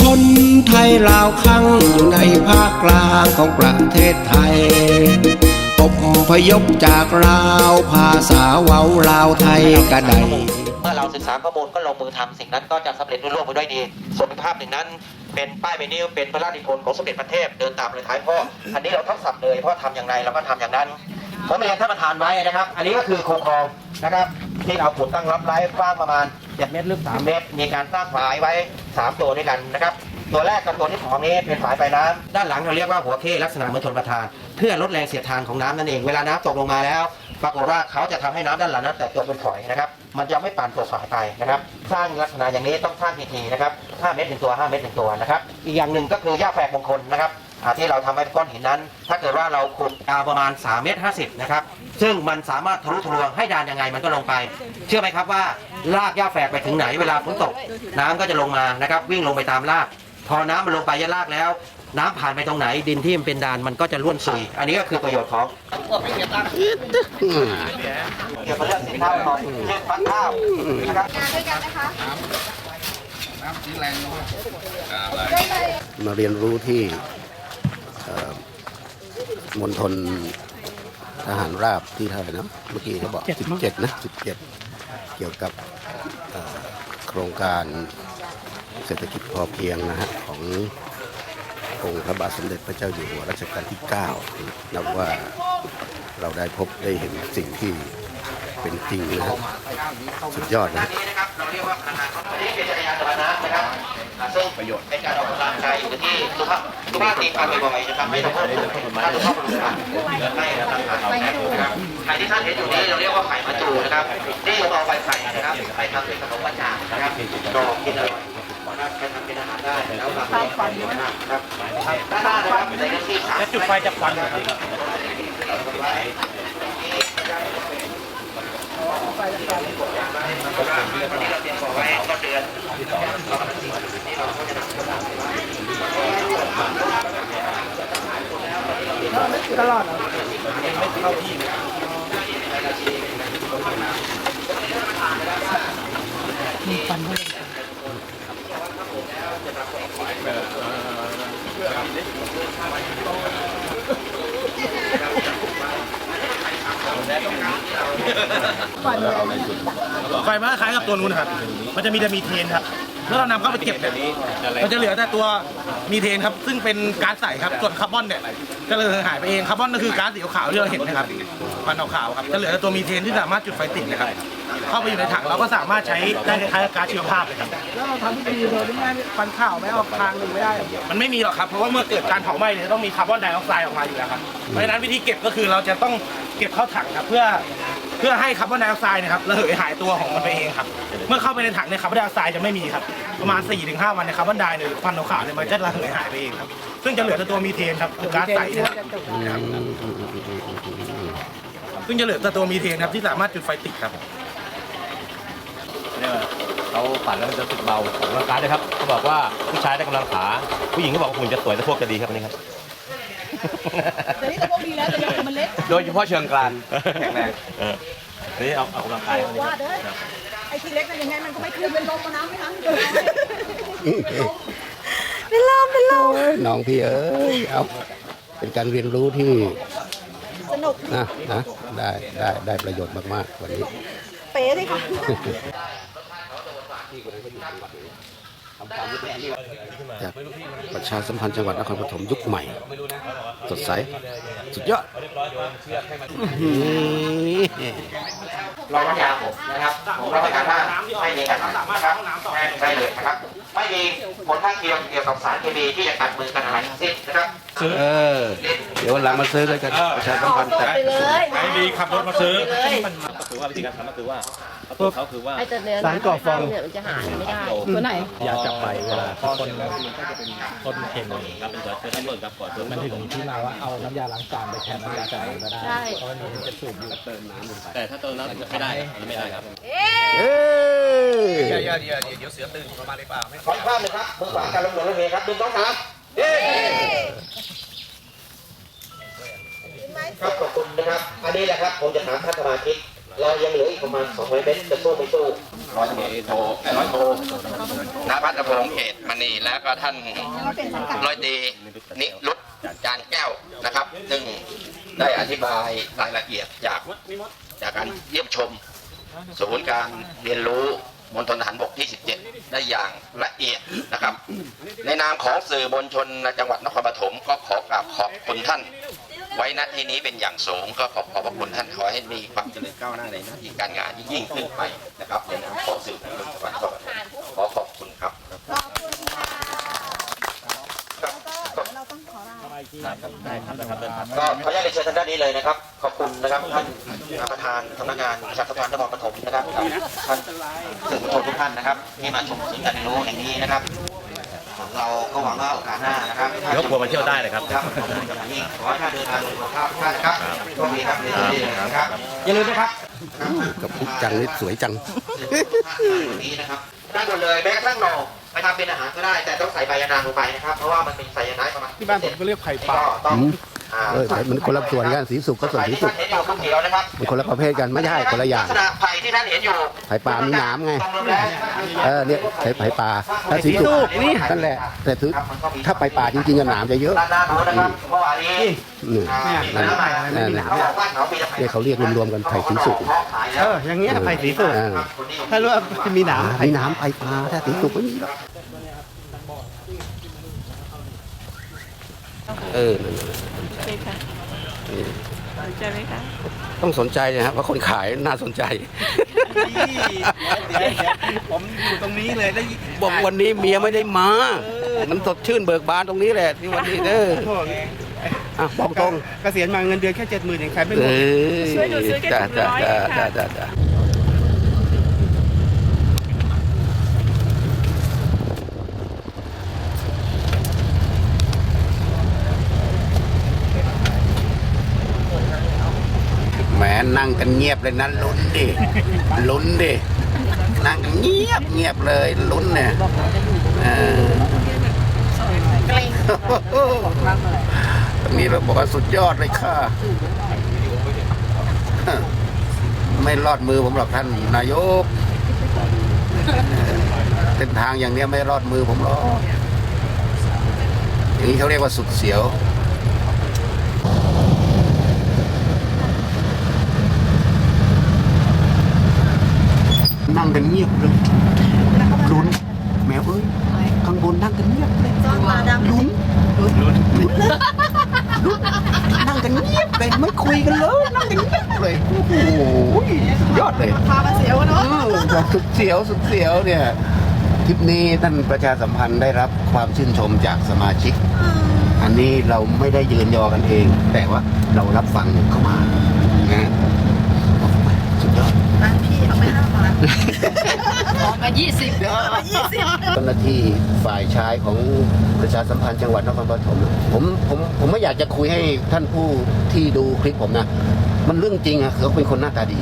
คนไทยลาวข้างในภาคกลางของประเทศไทยอบพยพจากลาวภาษาเว้าลาวไทยกระไดเมื่อเราศึกษาข้อมูลก็ลงมือทำสิ่งนั้นก็จะสำเร็จรุ่งร่วงไปด้วยดีส่วนภาพหนึ่งนั้นเป็นป้ายไวนิลเป็นพระราชนิพนธ์ของสมเด็จพระเทพเดินตามรอยท้ายพ่ออันนี้เราทับศัพท์เลยพราะทำอย่างไรเราก็ทำอย่างนั้นผมเรียนท่านประธานไว้นะครับ อันนี้ก็คือโครงคลองนะครับ ที่เราขุดตั้งรับไร้กว้างประมาณ7เมตรลึก3เมตร มีการสร้างฝายไว้ 3 ตัวด้วยกันนะครับ ตัวแรกกับตัวที่สองนี้เป็นฝายปลายน้ำด้านหลังเราเรียกว่าหัวเข้ลักษณะเหมือนชนประทาน เพื่อลดแรงเสียดทานของน้ำนั่นเอง เวลาน้ำตกลงมาแล้ว ปรากฏว่าเขาจะทำให้น้ำด้านหลังนั้นแตกตัวเป็นฝอยนะครับ มันจะไม่ปั่นตัวฝายไปนะครับ สร้างลักษณะอย่างนี้ต้องสร้างทีๆนะครับ5เมตรถึงตัว5เมตรถึงตัวนะครับ อีกอย่างหนึ่งก็คือหญ้าแฝกมงคลนะครับอ่า ที่เราทำให้ก้อนหินนั้น ถ้าเกิดว่าเราขุดยาวประมาณ3เมตร50นะครับ ซึ่งมันสามารถทะลุทะลวงให้ดานยังไงมันก็ลงไป เชื่อไหมครับว่าลากหญ้าแฝกไปถึงไหนเวลาฝนตก น้ำก็จะลงมานะครับ วิ่งลงไปตามราก พอน้ำมันลงไปยันรากแล้ว น้ำผ่านไปตรงไหนดินที่มันเป็นดานมันก็จะร่วนซุยอันนี้ก็คือประโยชน์ของเกี่ยวกับเรื่องสินค้าหน่อยเรื่องฟักข้าวนะครับมาเรียนรู้ที่เอ่อ มณฑลทหารราบที่เท่าไหร่นะเมื่อกี้เขาบอก 17 นะ 17 เกี่ยวกับเอ่อโครงการเศรษฐกิจพอเพียงนะฮะขององค์พระบาทสมเด็จพระเจ้าอยู่หัวรัชกาลที่ 9 นับว่าเราได้พบได้เห็นสิ่งที่เป็นจริงนะฮะสุดยอดนะอันนี้นะครับ เราเรียกว่าพลังงานอันนี้เป็นจักรยานสาธารณะนะครับอ่าซึ่งประโยชน์ในการออกกำลังกายอยู่ที่สุภาพสุภาพตีการบ่อยๆนะครับไม่ต้องเพิ่มถ้าสุภาพบุรุษอะไม่นะครับนะครับไข่ที่ท่านเห็นอยู่นี้เราเรียกว่าไข่มะจูนะครับนี่เราเอาไปไข่นะครับไปทำเป็นขนมปังจางนะครับดอกกินอร่อยนะครับไปทำเป็นอาหารได้แล้วหลังนี้นะครับด้านหน้านะครับในเรื่องที่สามจุดไฟจากควันนะครับ ที่เราเตรียมบอกไว้ก็เดือน ไฟมันคล้ายกับตัวนู้นนะครับ มันจะมีแต่มีเทนครับ แล้วเรานำเข้าไปเก็บแบบนี้ มันจะเหลือแต่ตัวมีเทนครับ ซึ่งเป็นก๊าซใสครับ ส่วนคาร์บอนเนี่ยจะเลยหายไปเอง คาร์บอนก็คือก๊าซสีขาวๆที่เราเห็นนะครับควันขาวๆครับ จะเหลือแต่ตัวมีเทนที่สามารถจุดไฟติดนะครับ เข้าไปอยู่ในถังเราก็สามารถใช้ได้คล้ายๆกับก๊าซชีวภาพเลยครับ แล้วเราทำพิธีโดยที่ไม่ให้ฟันข่าวไม่ออกทางหนึ่งไม่ได้เหรอมันไม่มีหรอกครับเพราะว่าเมื่อเกิดการเผาไหม้เนี่ยจะต้องมีคาร์บอนไดออกไซด์ออกมาอยู่แล้วครับเพราะฉะนั้นวิธีเก็บก็คือเราจะต้องเก็บเข้าถังครับเพื่อเพื่อให้คาร์บอนไดออกไซด์เนะครับระเหยหายตัวของมันไปเองครับเมื่อเข้าไปในถังเนี่ยคาร์บอนไดออกไซด์จะไม่มีครับประมาณ 4-5 วันเนี่ยคาร์บอนไดเนี่ยหรือควันขาวๆเนี่ยมันจะระเหยหายไปเองครับซึ่งจะเหลือแต่ตัวมีเทนครับคือก๊าซใสนะครับซึ่งจะเหลือแต่ตัวมีเทนครับที่สามารถจุดไฟติดครับเนี่ยเขา ปั่นแล้วมันจะรู้สึกเบาออกกำลังกายนะครับเขาบอกว่าผู้ชายได้กำลังขา ผู้หญิงก็บอกว่าหุ่นจะสวยแต่พวกจะดีครับอันนี้ครับ แต่นี่ก็พวกดีแล้วแต่ยังมันเล็กโดยเฉพาะเชิงกรานแข็งแรงเออนี่เอาเอากำลังกายครับอันนี้ว่าครับเด้อไอ้ที่เล็กนั่นยังไงมันก็ไม่คืนเป็นลมมาน้ำไม่ทั้งเดือนน้องพี่เอ้ยเอาเป็นการเรียนรู้ที่สนุกนะนะได้ได้ได้ประโยชน์มากๆวันนี้ เป๋เลยค่ะ จากประชาสัมพันธ์จังหวัดนครปฐมยุคใหม่ สดใส สุดยอดอื้อหือรองน้ำยาผมนะครับ ผมรับประกันว่าไม่มีการนะครับแห้งได้เลยนะครับ ไม่มีผลข้างเคียงเกี่ยวกับสารเคมีที่จะกัดมือกันอะไรทั้งสิ้นนะครับเออ เดี๋ยววันหลังมาซื้อด้วยกันประชาสัมพันธ์แต่ไปเลยไม่ดีขับรถมาซื้อเลยคือว่าวิธีการทำก็คือว่า เขาเขาคือว่าไอ้แต่เนื้อสารก่อฟอง เนี่ยมันจะหายไม่ได้ ตัวไหน ยาจับไปเวลาต้นต้นเค็มครับเป็นตัวเชื้อทั้งหมดครับก่อนตัวมันถึงที่มาว่าเอาน้ำยาล้างจานไปแทนน้ำยาจับก็ได้ใช่แต่ถ้าเติมน้ำไม่ได้ไม่ได้ครับเอ้ยขออีกภาพหนึ่งครับมือขวาการลงหลวงรถเมย์ครับหนึ่งสองสามเย้ครับขอบคุณนะครับ อันนี้แหละครับผมจะถามท่านสมาชิก เรายังเหลืออีกประมาณ200เมตรจะสู้ไม่สู้ร้อยโทร้อยโทนภัทรพงศ์เขตมณีแล้วก็ท่านร้อยตีนิรุตจานแก้วนะครับ ซึ่งได้อธิบายรายละเอียดจากจากการเยี่ยมชมศูนย์การเรียนรู้มณฑลทหารบกที่17 ได้อย่างละเอียดนะครับ ในนามของสื่อมวลชนในจังหวัดนครปฐมก็ขอกราบขอบคุณท่าน ไว้ณที่นี้เป็นอย่างสูงก็ขอขอบพระคุณท่านขอให้มีความเจริญก้าวหน้าในหน้าที่การงานที่ยิ่งขึ้นไปนะครับในนามของสื่อมวลชนจังหวัดนครปฐมขอขอบคุณครับก็ขออนุญาตเรียนเชิญทางด้านนี้เลยนะครับ ขอบคุณนะครับท่านประธานสำนักงานประชาสัมพันธ์นครปฐมนะครับท่านสื่อมวลชนทุกท่านนะครับที่มาชมศูนย์การเรียนรู้แห่งนี้นะครับ เราก็หวังว่าโอกาสหน้านะครับยกครัวมาเที่ยวได้เลยครับครับขอบคุณอย่างยิ่งขอให้ท่านเดินทางโดยสุขภาพท่านครับโชคดีครับเรียนดีนะครับอย่าลืมนะครับกับพุกจังนี่สวยจังนี้นะครับได้หมดเลยแม้กระทั่งหน่อไปทำเป็นอาหารก็ได้แต่ต้องใส่ใบยานางลงไปนะครับเพราะว่ามันเป็นไซยาไนด์ประมาณที่บ้านผมก็เรียกไข่ปลาก็ต้อง อืมอ่าเออแต่มันคนละส่วนกันสีสุกก็ส่วนสีสุกไผ่ที่ท่านเห็นอยู่ข้างเขียวนะครับมันคนละประเภทกันไม่ใช่คนละอย่าง ลักษณะไผ่ที่ท่านเห็นอยู่ไผ่ปลามีหนามไง ตรงลมแรงเออเนี่ยใช้ไผ่ป่าถ้าสีสุกนั่นแหละ แต่ถือถ้าไปป่าจริงๆอะหนามจะเยอะด้านหน้านู้นนะครับเมื่อวานนี้นี่อ่านั่นมีแหละน้ำใหม่นั่นแหละเขาบอกว่าเขามีน้ำใหม่เนี่ยเขาเรียกรวมๆกันไผ่สีสุก เอออย่างเงี้ยไผ่สีสุกอ่า ถ้ารู้ว่าจะมีหนามมีหนามไผ่ป่าถ้าสีสุกไม่มีหรอก เออนั่นแหละใช่ค่ะสนใจไหมคะต้องสนใจนะครับว่าคนขายน่าสนใจผมอยู่ตรงนี้เลยได้บอกวันนี้เมียไม่ได้มา มันสดชื่นเบิกบานตรงนี้แหละที่วันนี้เด้อโทษอะบอกตรงเกษียณมาเงินเดือนแค่เจ็ดหมื่นเองใครไม่หมเอดอจ้าจ้าจ้าจ้าจ้าจ้า แหมนั่งกันเงียบเลยนะลุ้นดิลุ้นดินั่งกันเงียบเงียบเลยลุ้นเนี่ยเออตรงนี้เราบอกว่าสุดยอดเลยค่ะ ไม่รอดมือผมหรอกท่านนายกเส้นทางอย่างเนี้ยไม่รอดมือผมหรอกอย่างนี้เขาเรียกว่าสุดเสียว นั่งกันเงียบเลยลุ้นแมวเอ้ยข้างบนนั่งกันเงียบเลยลุ้นลุ้นลุ้นลุ้นนั่งกันเงียบเลยไม่คุยกันเลยนั่งกันเงียบเลยโอ้โหสุดยอดเลยพามาเสียวเนาะสุดเสียวสุดเสียวเนี่ยทริปนี้ท่านประชาสัมพันธ์ได้รับความชื่นชมจากสมาชิก อันนี้เราไม่ได้ยืนยอกันเอง แต่ว่าเรารับฟังเข้ามานะสุดยอด มายี่สิบเจ้าหน้าที่ฝ่ายชายของประชาสัมพันธ์จังหวัดนครปฐมผมผมผมไม่อยากจะคุยให้ท่านผู้ที่ดูคลิปผมนะ มันเรื่องจริงอะเขาเป็นคนหน้าตาดี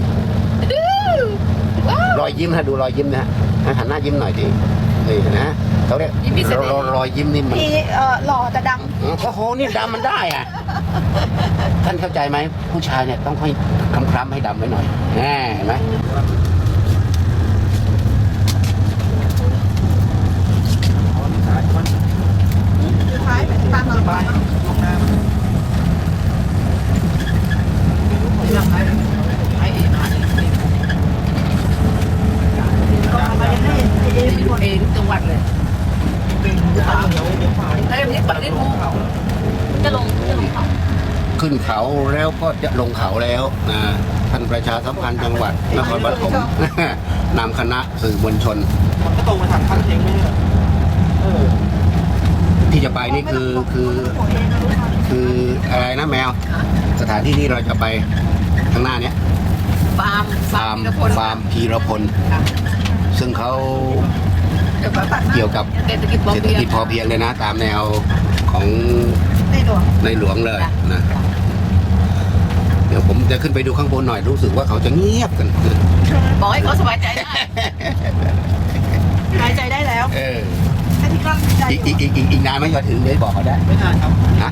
รอยยิ้มนะดูรอยยิ้มนะฮะหันหน้ายิ้มหน่อยดินี่นะเขาเรียกรอยรอยยิ้มนี่มันพี่เอ่อหล่อแต่ดโอ้โหนี่ดำมันได้อะ ท่านเข้าใจไหมผู้ชายเนี่ยต้องให้คำคล้ำให้ดำไว้หน่อยแน่เห็นไหมท้ายตามมาเองจังหวัดเลยถ้าอย่างนี้ปัดนิดนึงจะลงจะลงเขา ขึ้นเขา แล้วก็จะลงเขาแล้วนะท่านประชาสัมพันธ์จังหวัดนครปฐมนำคณะสื่อมวลชน มันก็ตรงมาทางข้างเองไม่ใช่เหรอเออที่จะไปนี่คือคือคืออะไรนะแมว สถานที่ที่เราจะไปข้างหน้าเนี้ยฟาร์มฟาร์มฟาร์มพีรพล ซึ่งเขาเกี่ยวกับเศรษฐกิจพอเศรษฐเพียงกิจพอเพียงเลยนะ ตามแนวของในหลวงในหลวงเลยนะเดี๋ยวผมจะขึ้นไปดูข้างบนหน่อยรู้สึกว่าเขาจะเงียบกันบอกให้เขาสบายใจได้หายใจได้แล้วเออแค่ที่กลั้นใจอีกอีกอีกอีกอีกนานไหมจะถึงเดี๋ยวบอกเขาได้ไม่นานครับนะ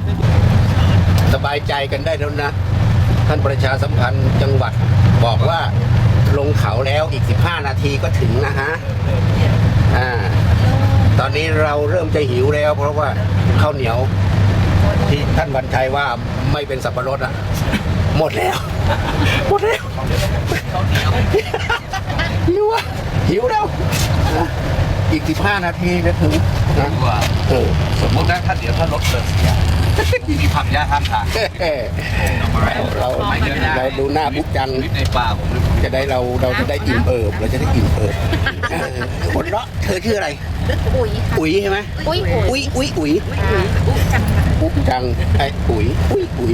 สบายใจกันได้แล้วนะถ้าท่านประชาสัมพันธ์จังหวัดบอกว่าลงเขาแล้วอีก 15 นาทีก็ถึงนะฮะอ่าตอนนี้เราเริ่มจะหิวแล้ว เพราะว่าข้าวเหนียวที่ท่านวันชัยว่าไม่เป็นสับปะรดอะ หมดแล้ว หมดแล้วหิวอะหิวแล้วอะอีก15นาทีจะถึงนะ เออ สมมตินะถ้าเดี๋ยวถ้ารถเกิดเสีย มีผักยาข้างทางเราเราดูหน้าบุ๊กจังในป่าผมจะได้เราเราจะได้อิ่มเอิบเราจะได้อิ่มเอิบเออคนเลาะเธอชื่ออะไรปุ๋ยค่ะอุ๋ยใช่ไหมปุ๋ยปุ๋ยอุ๋ยอุ๋ยอุ๋ยบุ๊กจังไอ้อุ๋ยอุ๋ยอุ๋ย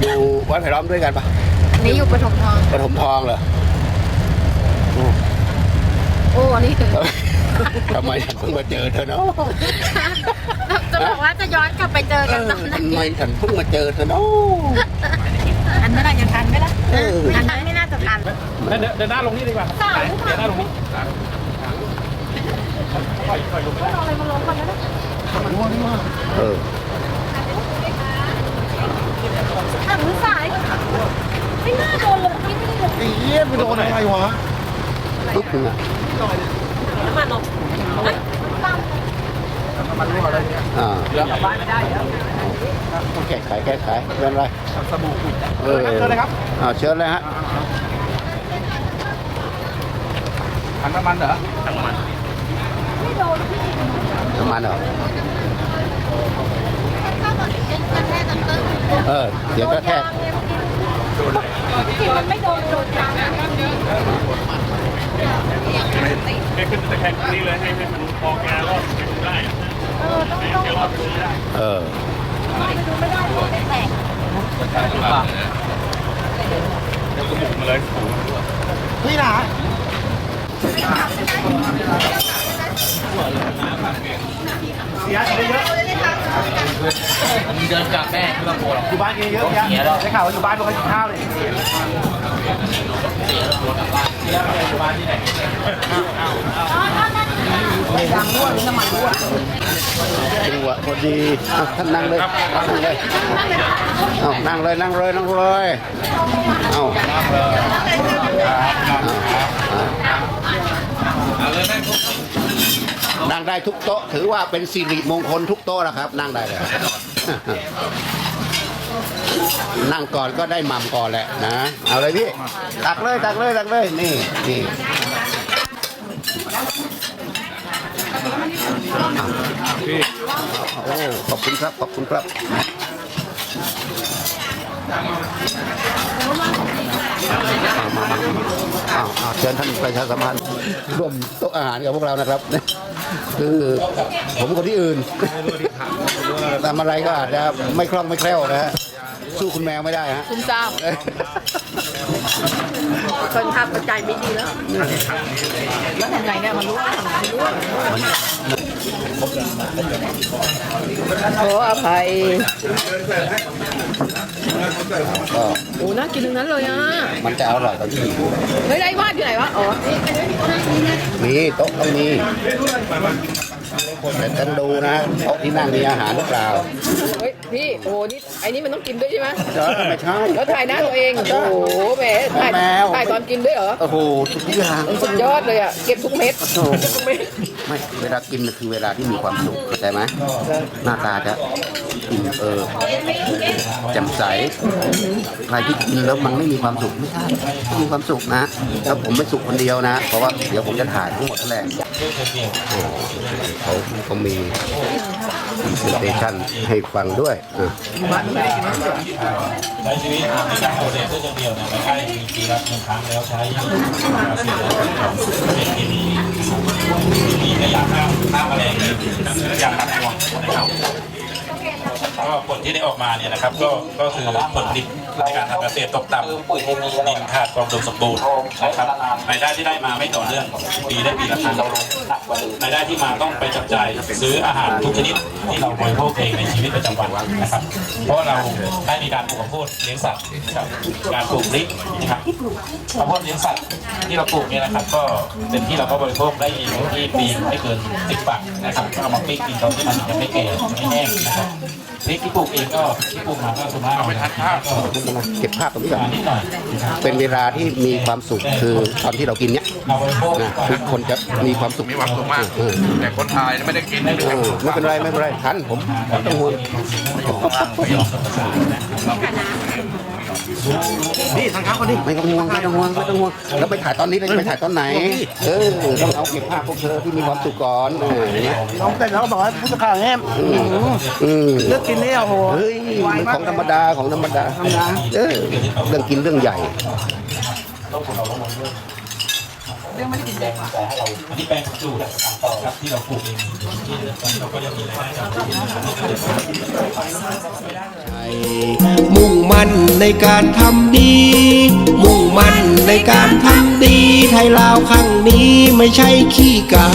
อยู่วัดไผ่ล้อมด้วยกันปะนี่อยู่ปฐมทองปฐมทองเหรอโอ้อันนี้ถึง ทำไมฉันเพิ่งมาเจอเธอเนาะจะบอกว่าจะย้อนกลับไปเจอเอกันอตอนไหนทำไมฉันเพิ่งมาเจอเธอเนาะอันเมื่อไหร่จะทันไหมล่ะเอออันนั้นไม่น่าจะทันเดินเดินหน้าลงนี่ดีกว่าครับเดินหน้าลงนี่เอออะมือสายไม่น่าโดนเลยไม่ได้โดนเยี่ยไปโดนอะไรวะปึ๊บนึงอะ น้ำมันลงอ่าแล้วบ้านไม่ได้แก้ไขแก้ไขเรื่องอะไรสบู่เออเชิญเลยครับอ่าเชิญเลยฮะถังน้ำมันเหรอน้ำมันเหรอเออเดี๋ยวก็แค่ ที่มันไม่โดนโดนจังให้ขึ้นตะแคงนี่เลยให้ให้มันพอแกรอดได้เออต้องต้องรอดได้เออดูไม่ได้ไม่แตกแล้วก็บุกมาเลยนี่นะ เสียเยอะมึงเดินกลับแม่ที่บ้าโกหรอกอยู่บ้านเยอะเยอะเสียแล้วได้ข่าวว่าอยู่บ้านไม่ค่อยกินข้าวเลยเสียแล้วอยู่บ้านที่ไหนดังรั่วหน้ำมันด้ววจังหวะพอดีนนั่งเลยนั่งเลยเอานั่งเลยนั่งเลยนั่งเลยเอาเอาเลยแม่ นั่งได้ทุกโต๊ะ ถือว่าเป็นสิริมงคลทุกโต๊ะนะครับ นั่งได้เลย นั่งก่อนก็ได้หม่ำก่อนแหละนะ เอาเลยพี่ ตักเลยตักเลยตักเลย นี่นี่โอ้ขอบคุณครับ ขอบคุณครับเอามามามาเชิญท่านประชาสัมพันธ์ร่วมโต๊ะอาหารกับพวกเรานะครับ คือผมคนที่อื่นทำอะไรก็อาจจะไม่คล่องไม่แคล่วนะฮะสู้คุณแมวไม่ได้ฮะคุณเจ้าคนทำปัจจัยไม่ดีแล้วแล้วทำไงเนี่ยมันรู้มันรู้ ขออภัยก็โอ้น่ากินทั้งนั้นเลยอะ มันจะอร่อยตอนที่หิวเฮ้ยไรวาดอยู่ไหนวะ อ๋อ มีโต๊ะต้องมี แต่ต้องดูนะโต๊ะที่นั่งมีอาหารหรือเปล่าเฮ้ยพี่โอ้นี่ไอ้นี่มันต้องกินด้วยใช่ไหมเออไม่ใช่ แล้วถ่ายหน้าตัวเองโอ้โหแหมถ่ายแมว ถ่ายตอนกินด้วยเหรอโอ้โหทุกอย่างสุดยอดเลยอะเก็บทุกเม็ดโอ้โหเก็บทุกเม็ดไม่เวลากินน่ะคือเวลาที่มีความสุขเข้าใจไหมหน้าตาจะอิ่มเออแจ่มใสใครที่กินแล้วมันไม่มีความสุขไม่ใช่ต้องมีความสุขนะแล้วผมไม่สุขคนเดียวนะ เพราะว่าเดี๋ยวผมจะถ่ายทั้งหมดทั้งแหล่โอ้เขาเขามีสเตชันให้ฟังด้วยอะใช้ชีวิตในการโปรเซสด้วยคนเดียวเนี่ยไม่ใช่มีปีละหนึ่งครั้งแล้วใช้ยาเสพติดเป็นที่มีมีในยาฆ่าฆ่าแมลงยาขัดตัวนะครับก็ผลที่ได้ออกมาเนี่ยนะครับ ก็ก็คือผลผลิต ในการทำเกษตรตกต่ำปุ๋ยเคมีอะไรดินขาดความอุดมสมบูรณ์นะครับรายได้ที่ได้มาไม่ต่อเนื่องปีได้ปีละครั้งรายได้ที่มาต้องไปจับจ่ายซื้ออาหารทุกชนิดที่เราบริโภคเองในชีวิตประจำวันนะครับ เพราะเราได้มีการปลูกข้าวโพดเลี้ยงสัตว์กับการปลูกพริกนะครับข้าวโพดเลี้ยงสัตว์ที่เราปลูกเนี่ยนะครับ ก็เป็นที่เราก็บริโภคได้ที่ปีไม่เกินสิบฝักนะครับก็เอามาปิ้งกินตอนที่มันยังไม่แก่ไม่แห้งนะครับ พริกที่ปลูกเองก็ที่ปลูกมาก็ส่วนมากเอาไปทานข้าวเก็บภาพตรงนี้ก่อนนิดหน่อยนะครับเป็นเวลาที่มีความสุขคือตอนที่เรากินเนี้ยเอาไปโพกนะทุกคนจะมีความสุขมีความสุขมาก เออแต่คนไทยไม่ได้กินไม่ได้เออไม่เป็นไรไม่เป็นไรทันผมไม่ต้องห่วง นี่ทางเขาคนนี้ไม่ต้องห่วงไม่ต้องห่วงไม่ต้องห่วงแล้วไปถ่ายตอนนี้แล้วจะไปถ่ายตอนไหน เออต้องเอาเก็บภาพพวกเธอที่มีความสุขก่อนเอออย่างเงี้ยน้องแต่เขาบอกว่าผู้สื่อข่าวเนี่ยอืมเลือกกินนี่โอ้โหเฮ้ยของธรรมดาของธรรมดาเออเรื่องกินเรื่องใหญ่ เรื่องไม่ได้กินแปลงมาให้เราอันนี้แปลงจูดครับที่เราปลูกเองที่เราก็จะมีรายได้จากตรงนี้นะครับมุ่งมั่นในการทำดี มุ่งมั่นในการทำดี ไทยลาวครั้งนี้ไม่ใช่ขี้ไก่